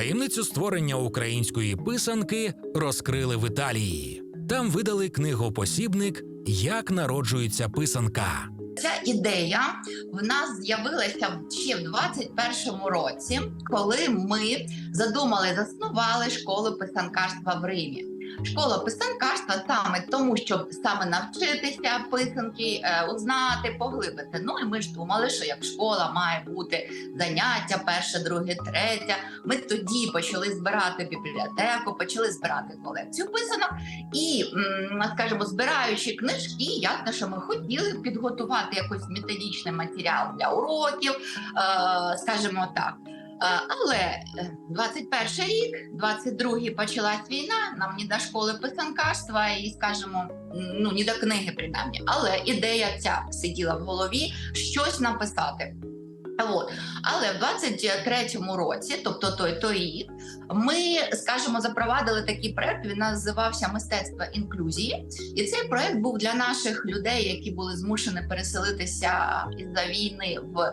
Таємницю створення української писанки розкрили в Італії. Там видали книгопосібник Як народжується писанка. Ця ідея в нас з'явилася ще в 21-му році, коли ми задумали, заснували школу писанкарства в Римі. Школа писанкарства саме тому, щоб саме навчитися писанки, е, узнати, поглибити. Ну і ми ж думали, що як школа має бути заняття, перше, друге, третє. Ми тоді почали збирати бібліотеку, почали збирати колекцію писанок. І, скажімо, збираючи книжки, ясно, що ми хотіли підготувати якийсь методичний матеріал для уроків, е, скажімо так. Е, Але е, 21 рік, 22-й почалась війна, нам не до школи писанкарства і, скажімо, ну не до книги, принаймні. Але ідея ця сиділа в голові щось написати. От. Але в 23-му році, тобто той той рік, ми, скажімо, запровадили такий проект. Він називався Мистецтво інклюзії. І цей проект був для наших людей, які були змушені переселитися із-за війни в.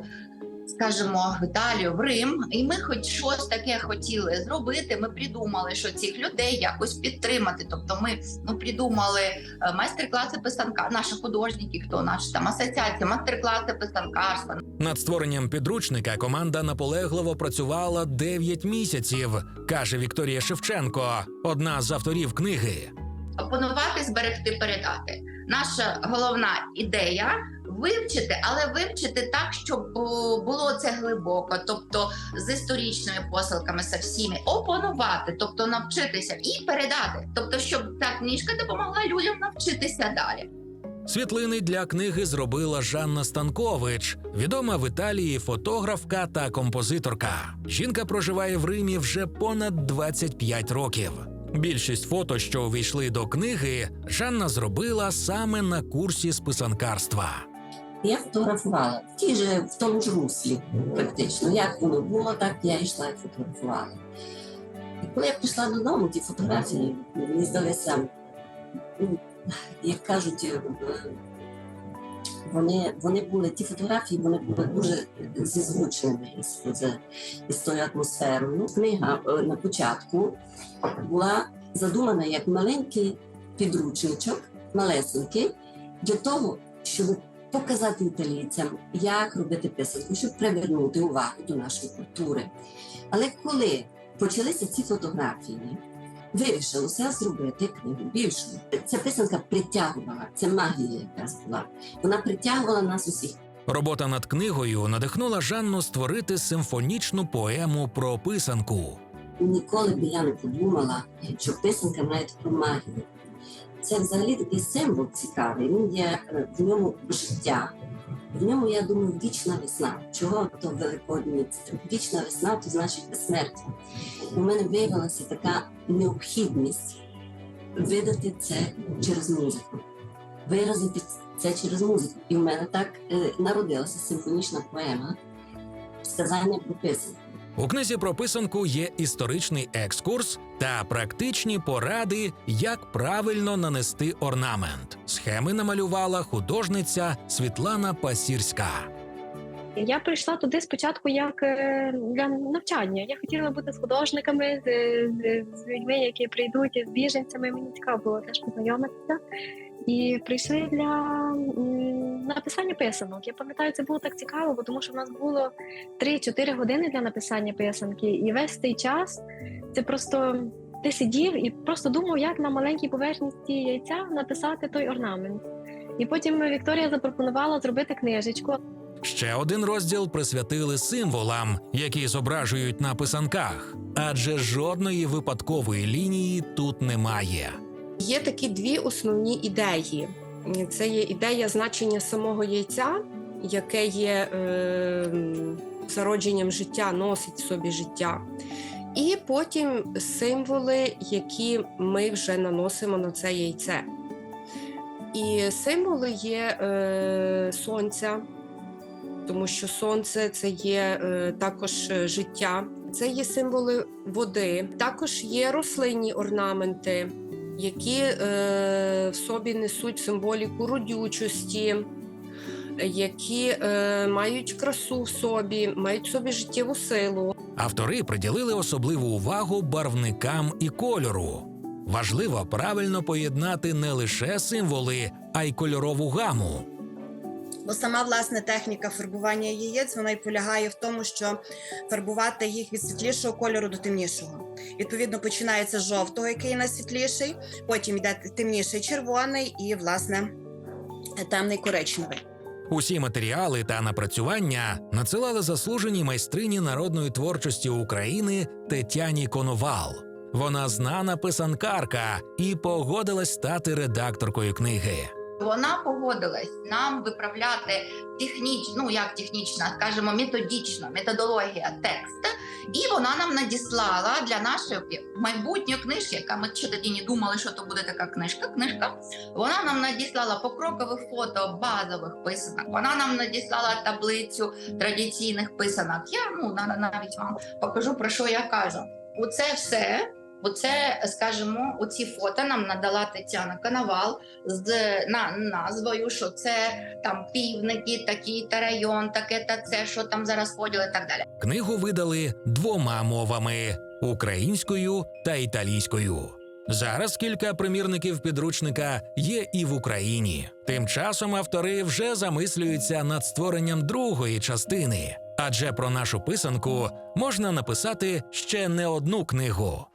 Скажімо, в Італію, в Рим, і ми хоч щось таке хотіли зробити. Ми придумали, що цих людей якось підтримати. Тобто, ми ну придумали е, майстер-класи писанка, наші художники, хто наші там асоціації, майстер-класи писанкарства, Над створенням підручника команда наполегливо працювала 9 місяців, каже Вікторія Шевченко, одна з авторів книги. опанувати, зберегти, передати. Наша головна ідея вивчити, але вивчити так, щоб було це глибоко, тобто з історичними посилками, з всіми, опанувати, тобто навчитися і передати. Тобто, щоб ця книжка допомогла людям навчитися далі. Світлини для книги зробила Жанна Станкович, відома в Італії фотографка та композиторка. Жінка проживає в Римі вже понад 25 років. Більшість фото, що увійшли до книги, Жанна зробила саме на курсі з писанкарства. Я фотографувала в тій же в тому ж руслі, практично. Як воно було, так я йшла і фотографувала. І коли я прийшла додому, ті фотографії мені здалися, ну, як кажуть, е, вони, вони були, ті фотографії вони були дуже зізвученими з, з, з тою атмосферою. Книга е, на початку була задумана як маленький підручничок, малесенький, для того, щоб показати італійцям, як робити писанку, щоб привернути увагу до нашої культури. Але коли почалися ці фотографії, вирішилося зробити книгу більшою. Ця писанка притягувала, це магія якась була. Вона притягувала нас усіх. Робота над книгою надихнула Жанну створити симфонічну поему про писанку. Ніколи б я не подумала, що писанка має таку магію. Це взагалі такий символ цікавий. Він є е, в ньому життя. В ньому, я думаю, вічна весна. Чого то великодні? Вічна весна, то значить безсмертя. У мене виявилася така необхідність видати це через музику, виразити це через музику. І в мене так е, народилася симфонічна поема сказання про писанку. У книзі про писанку є історичний екскурс та практичні поради, як правильно нанести орнамент. Схеми намалювала художниця Світлана Пасірська. Я прийшла туди спочатку як е, для навчання. Я хотіла бути з художниками, з, з, з людьми, які прийдуть з біженцями. Мені цікаво було теж познайомитися. І прийшли для написання писанок. Я пам'ятаю, це було так цікаво, бо тому що в нас було 3-4 години для написання писанки, і весь цей час це просто ти сидів і просто думав, як на маленькій поверхності яйця написати той орнамент. І потім Вікторія запропонувала зробити книжечку. Ще один розділ присвятили символам, які зображують на писанках, адже жодної випадкової лінії тут немає. Є такі дві основні ідеї. Це є ідея значення самого яйця, яке є е, зародженням життя, носить в собі життя. І потім символи, які ми вже наносимо на це яйце. І символи є е, сонця, тому що сонце це є е, також е, життя, це є символи води, також є рослинні орнаменти які е, в собі несуть символіку родючості, які е, мають красу в собі, мають в собі життєву силу. Автори приділили особливу увагу барвникам і кольору. Важливо правильно поєднати не лише символи, а й кольорову гаму. Бо сама власне техніка фарбування яєць вона й полягає в тому, що фарбувати їх від світлішого кольору до темнішого. Відповідно, починається з жовтого, який найсвітліший, потім йде темніший червоний і, власне, темний коричневий. Усі матеріали та напрацювання надсилали заслуженій майстрині народної творчості України Тетяні Коновал. Вона знана писанкарка і погодилась стати редакторкою книги. Вона погодилась нам виправляти технічно, ну як технічно, скажімо, методично, методологія текст. І вона нам надіслала для нашої майбутньої книжки, яка ми ще тоді не думали, що то буде така книжка. Книжка вона нам надіслала покрокове фото базових писанок. Вона нам надіслала таблицю традиційних писанок. Я ну навіть вам покажу про що я кажу. Оце все. Оце, скажімо, оці фото нам надала Тетяна Коновал з на, назвою, що це там півники, такий та район, таке та це, що там зараз поділи так далі. Книгу видали двома мовами українською та італійською. Зараз кілька примірників підручника є і в Україні. Тим часом автори вже замислюються над створенням другої частини, адже про нашу писанку можна написати ще не одну книгу.